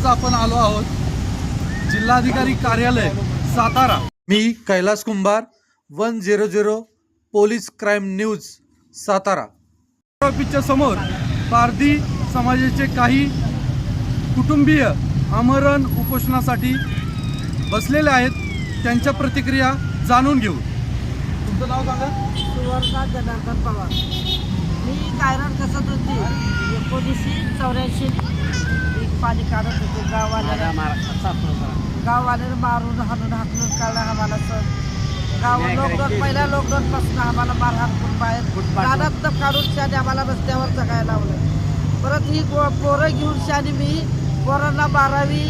आज आपण आलो आहोत जिल्हाधिकारी कार्यालय सातारा. मी Kailas Kumbhar one zero zero police crime news Satara. ऑफिसच्या समोर पारधी समाजाचे काही कुटुंबीय आमरण उपोषणासाठी बसलेले आहेत. त्यांच्या प्रतिक्रिया जाणून घेऊ. तुमचं नाव सांगा. सुवर्णा जनार्दन पवार. मी गायरान कसत होती एकोणीसशे चौऱ्याऐंशी पाणी काढत होते गाववाल्याला गाववाल्याला मारून हाणून हाकलून काढला आम्हाला सर. गाव लॉकडाऊन पहिल्या लॉकडाऊनपासून आम्हाला मारहाण करून बाहेर रानात काढून शाने आम्हाला रस्त्यावर जगायला लावलं. परत ही गो पोरं घेऊन शाने मी पोरांना बारावी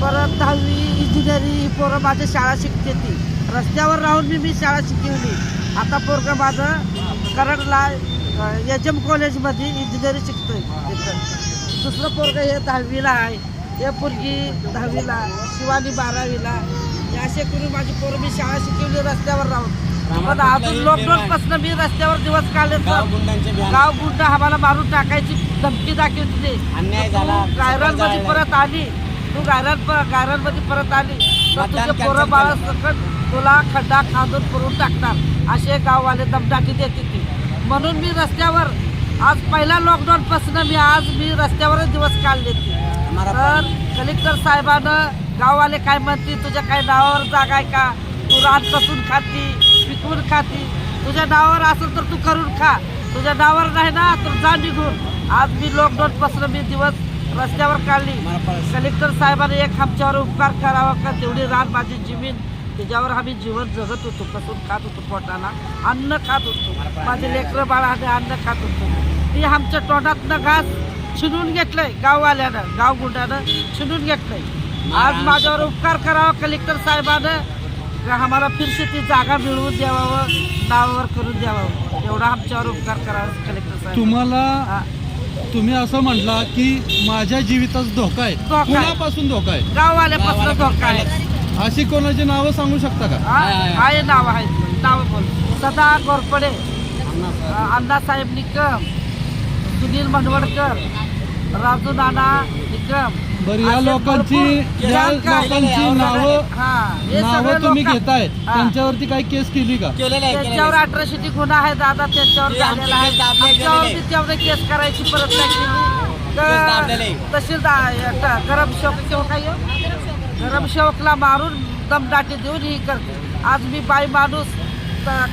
परत दहावी इंजिनिअरिंग ही पोरं माझी शाळा शिकते ती. रस्त्यावर राहून मी मी शाळा शिकवली. आता पोरगं माझं करडला एच एम कॉलेजमध्ये इंजिनिअरिंग शिकतोय. दुसरं पोरगं हे दहावीला आहे. हे पोरगी दहावीला शिवानी बारावीला असे करून माझी पोरं मी शाळा शिकवली रस्त्यावर राहून. पण अजून लॉकडाऊन पासून मी रस्त्यावर दिवस काढले तर. गाव गुंड आम्हाला मारून टाकायची धमकी दाखवली अन्याय झाला. गायरानमध्ये परत आली. तू गायरान गायरानमध्ये परत आली. तर तुझे पोरं बाळा सकट तुला खड्डा खांदून करून टाकणार. असे गाववाले दमदाटी देते ती. म्हणून मी रस्त्यावर आज पहिला लॉकडाऊन पासून मी आज मी रस्त्यावरच दिवस काढले तर कलेक्टर साहेबानं गाववाले काय म्हणते तुझ्या काय नावावर जागा आहे का? तू रान कसून खाती पिकवून खाती. तुझ्या नावावर असेल तर तू करून खा. तुझ्या नावावर नाही ना तर जा निघून. आज मी लॉकडाऊन पासून मी दिवस रस्त्यावर काढली. कलेक्टर साहेबांनी एक आमच्यावर उपकार करावा का? तेवढी रान माझी जमीन. त्याच्यावर आम्ही जीवन जगत होतो कसून खात होतो पोटाला. अन्न खात होतो. माझे लेकरं बाळाने अन्न खात होतो. ती आमच्या तोंडातनं घास छिनून घेतलंय गाववाल्यानं गावगुंडानं छिनून घेतलंय. आज माझ्यावर उपकार करावा कलेक्टर साहेबानं. आम्हाला फिरशी ती जागा मिळवून द्यावावं नावावर करून द्यावं एवढा आमच्यावर उपकार करावा कलेक्टर साहेब. तुम्हाला. तुम्ही असं म्हटला की माझ्या जीविताचा धोका आहे. धोका आहे. कुणापासून धोका आहे? गाववाल्यापासून धोका आहे. अशी कोणाची नावं सांगू शकता का? हा, आहे नाव आहे. नाव बोल. सदा गोरपडे. अण्णासाहेब निकम. सुनील मनवडकर. राजू नाना निकम. बरं या लोकांची या लोकांची नावं नावं तुम्ही घेताय. त्यांच्यावरती काही केस केली का? केलेलं आहे त्यांच्यावर केलेलं अठराशे गुन्हा आहे दादा. त्यांच्यावर झालेला आहे. केस दाबले आमच्यावरती गेलेले. तेवढे केस करायची परत नाही केली. तहसीलदार गरम शोक गरम शोकला मारून दमदाटी देऊन ही करते. आज मी बाई माणूस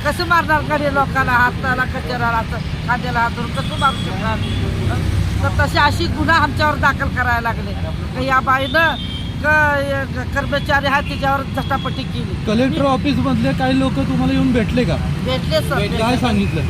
कसं मारणार गडे लोकांना? हाताला कचेराला हात खांद्याला हात धरून कसं मारू शकणार? तर तशी अशी गुन्हा आमच्यावर दाखल करायला लागले. का या बाईनं क- कर्मचारी हा तिच्यावर झटापटी केली. कलेक्टर ऑफिस मधले काही लोक तुम्हाला येऊन भेटले का? भेटले सर काय सांगितलं.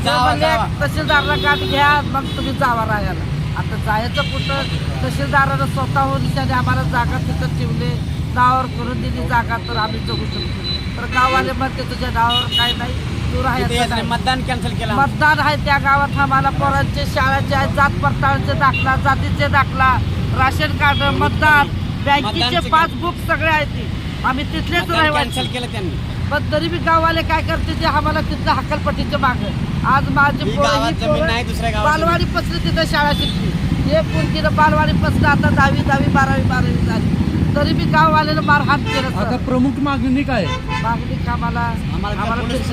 तहसीलदारला गाठ घ्या मग तुम्ही जावा राहायला. आता जायचं कुठं? तहसीलदारानं स्वतःहून त्याने आम्हाला जागा तिथं ठेवले. नावावर करून दिली जागा तर आम्ही जगू शकतो. तर गाववाले म्हणते तुझ्या नावावर काय नाही तू तिथे राहायचं. मतदान कॅन्सल केलं मतदान आहे त्या गावात. आम्हाला पोरांचे शाळेचे आहे जात पडताळचे दाखला जातीचे दाखला राशन कार्ड मतदान बँकेचे पासबुक सगळे आहेत ती. आम्ही तिथलेच कॅन्सल केलं त्यांनी. पण तरी बी गाववाले काय करते ते आम्हाला तिथलं हक्कलपट्टीचं माग आज माझी. बालवाडी पसली तिथं शाळा शिकली. हे पुरकीनं बालवाडी पसलं आता दहावी दहावी बारावी बारावी झाली. तरी बी गाववाल्यानं मारहाण केलं आता सर. प्रमुख मागणी काय? आहे? मागणी का आम्हाला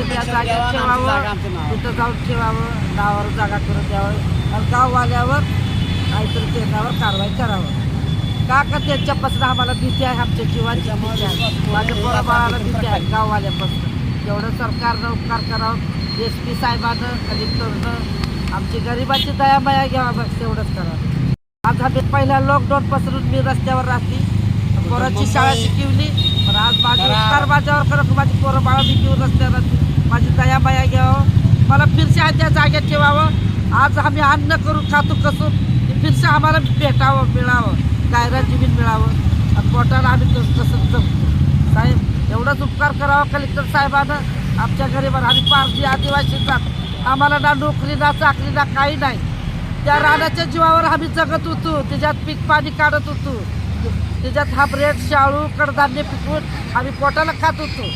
त्या ठेवावं. तिथं जाऊन ठेवावं नावावर जागा करून द्यावं. आणि गाववाल्यावर काहीतरी त्यांच्यावर कारवाई करावं. का का त्यांच्यापासून आम्हाला भीती आहे? आमच्या जीवाची भीती आहे. माझ्या पोराबाळाला भीती आहे गाववाल्यापासून. एवढं सरकारनं उपकार करावं. एस पी साहेबानं कलेक्टरनं आमची गरिबाची दयामया घ्यावा बस तेवढंच करावं. आज आम्ही पहिल्या लॉकडाऊन पासून मी रस्त्यावर राहते. पोराची शाळा शिकवली. पण आज माझे. उपकार माझ्यावर करत माझी पोरं बाळा मी घेऊन रस्त्यावर माझी दयामया घ्यावं. मला फिरशा आहे त्या जागेत ठेवावं. आज आम्ही अन्न करून खातो कसून. ते फिरशा आम्हाला भेटावं मिळावं. गायरा जमीन मिळावं. आणि पोटाला आम्ही तसं जगतो साहेब एवढाच उपकार करावा कलेक्टर साहेबानं. आमच्या गरीबांना आम्ही पारधी आदिवासीचा आम्हाला ना नोकरी ना चाकरी ना काही नाही. त्या रानाच्या जीवावर आम्ही जगत होतो. त्याच्यात पीक पाणी काढत होतो. त्याच्यात हा ब्रेड शाळू कडधान्य पिकवून आम्ही पोटाला खात होतो.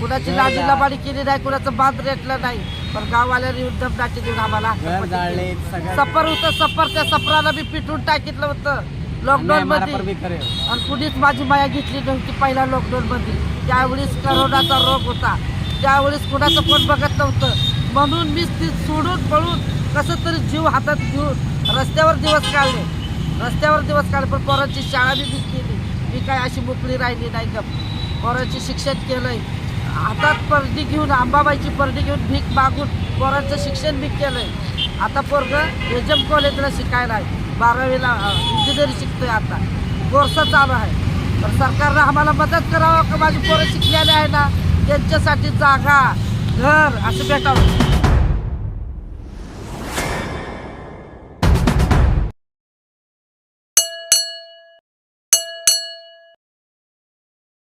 कुणाची लाडी लबाडी केली नाही कुणाचं बांध रेटलं नाही. पण गाववाल्याने येऊन दमदाटी देऊन आम्हाला सफर होतं सफर त्या सफराला बी पिटून टाकितलं होतं. लॉकडाऊन मध्ये. आणि कुणीच माझी माया घेतली नव्हती पहिल्या लॉकडाऊनमध्ये त्यावेळेस करोनाचा रोग होता. त्यावेळेस कुणाचं कोण बघत नव्हतं. म्हणून मी ती सोडून पळून कसं तरी जीव हातात घेऊन रस्त्यावर दिवस काढले. रस्त्यावर दिवस काढले पण पोरांची शाळा बी केली. मी काय अशी मोकळी राहिली नाही का? पोरांचे शिक्षण केलंय. हातात परडी घेऊन आंबाबाईची परडी घेऊन भीक मागून पोरांचं शिक्षण बी केलंय. आता पोरगं एजम कॉलेजला शिकायला आहे. बारावीला इंजिनिअरिंग शिकतोय आता. कोर्स चालू आहे. तर सरकारनं आम्हाला मदत करावं का? माझी पोरं शिकलेले आहे ना. त्यांच्यासाठी जागा घर असं भेटावं.